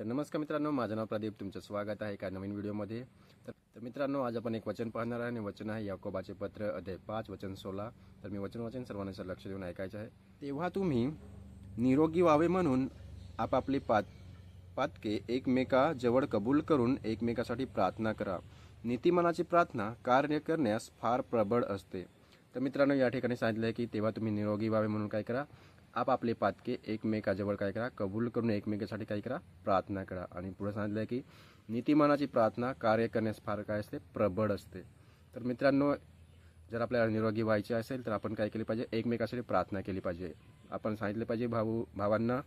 तर नमस्कार मित्रांनो माझं नाव प्रदीप तुमचं स्वागत आहे एका नवीन व्हिडिओमध्ये. तर तर मित्रांनो आज आपण एक वचन पाहणार आहे आणि वचन आहे याकोबाचे पत्र अध्याय पाच वचन सोळा. तर मी वचन वाचन सर्वांना लक्ष देऊन ऐकायचं आहे. तेव्हा तुम्ही निरोगी व्हावे म्हणून आपापली पात पातके एकमेका जवळ कबूल करून एकमेकासाठी प्रार्थना करा. नीतिमानाची प्रार्थना कार्य करण्यास फार प्रबळ असते. तर मित्रांनो या ठिकाणी सांगितलं आहे की तेव्हा तुम्ही निरोगी व्हावे म्हणून काय करा? आपापले पातके एकमेकाजवळ काय करा कबूल करून एकमेकासाठी काय करा प्रार्थना करा। आणि पुढे सांगितलं आहे की नीतिमानाची प्रार्थना कार्य करण्यास फार काय असते? प्रबळ असते. तर मित्रांनो जर आपल्याला निरोगी व्हायचे असेल तर आपण काय केले पाहिजे? एकमेकासाठी प्रार्थना केली पाहिजे. आपण सांगितले पाहिजे भाऊ भावांना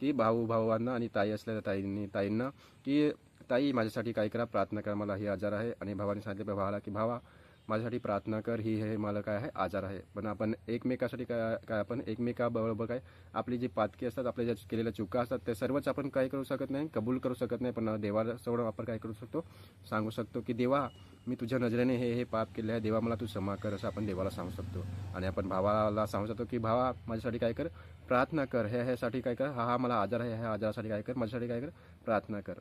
की भाऊ भावांना आणि ताई असलेल्या ताईंनी ताईंना की ताई माझ्यासाठी काय करा? प्रार्थना करा मला हे आजार आहे. आणि भावाने सांगितले भावाला की भावा माझ्यासाठी प्रार्थना कर ही हे मला काय आहे? आजार आहे. पण आपण एकमेकासाठी काय काय आपण एकमेकाबरोबर काय आपली जी पातकी असतात आपल्या ज्या केलेल्या चुका असतात ते सर्वच आपण काय करू शकत नाही कबूल करू शकत नाही पण देवासमोर आपण काय करू शकतो? सांगू शकतो की देवा मी तुझ्या नजरेने हे हे पाप केले आहे. देवा मला तू क्षमा कर असं आपण देवाला सांगू शकतो. आणि आपण भावाला सांगू शकतो की भावा माझ्यासाठी काय कर? प्रार्थना कर. हे ह्यासाठी काय कर? हा हा मला आजार आहे. ह्या आजारासाठी काय कर? माझ्यासाठी काय कर? प्रार्थना कर.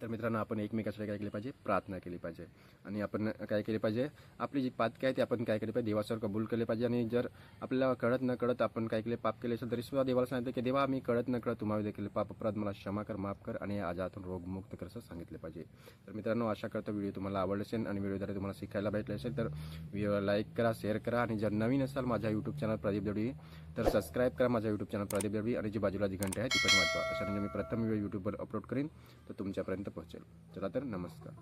तर मित्रांनो आपण एकमेकासाठी काय केली पाहिजे? प्रार्थना केली पाहिजे. आणि आपण काय केली पाहिजे? आपली जी पातकी आहे ती आपण काय केली पाहिजे? देवासमोर कबूल केले पाहिजे. आणि जर आपल्याला कळत न कळत आपण काय केले पाप केले असेल तरी सुद्धा देवाला सांगितलं की देवा मी कळत न कळत तुम्हाला देखील पाप अपराध मला क्षमा कर माफ कर आणि या आजारातून रोगमुक्त कर असं सांगितले पाहिजे. तर मित्रांनो आशा करतो व्हिडिओ तुम्हाला आवडला असेल आणि व्हिडिओद्वारे तुम्हाला शिकायला भेटले असेल तर व्हिडिओला लाईक करा शेअर करा आणि जर नवीन असाल माझ्या यूट्यूब चॅनल प्रदीप देवडी तर सबस्क्राईब करा माझ्या यूट्यूब चॅनल प्रदीप देवडी आणि जी बाजूला जी घंटे आहे ती पण वाचवा. अशा म्हणजे मी प्रथम व्हिडिओ यूट्यूबवर अपलोड करीन तर तुमच्यापर्यंत पोहोचेल. चला तर नमस्कार.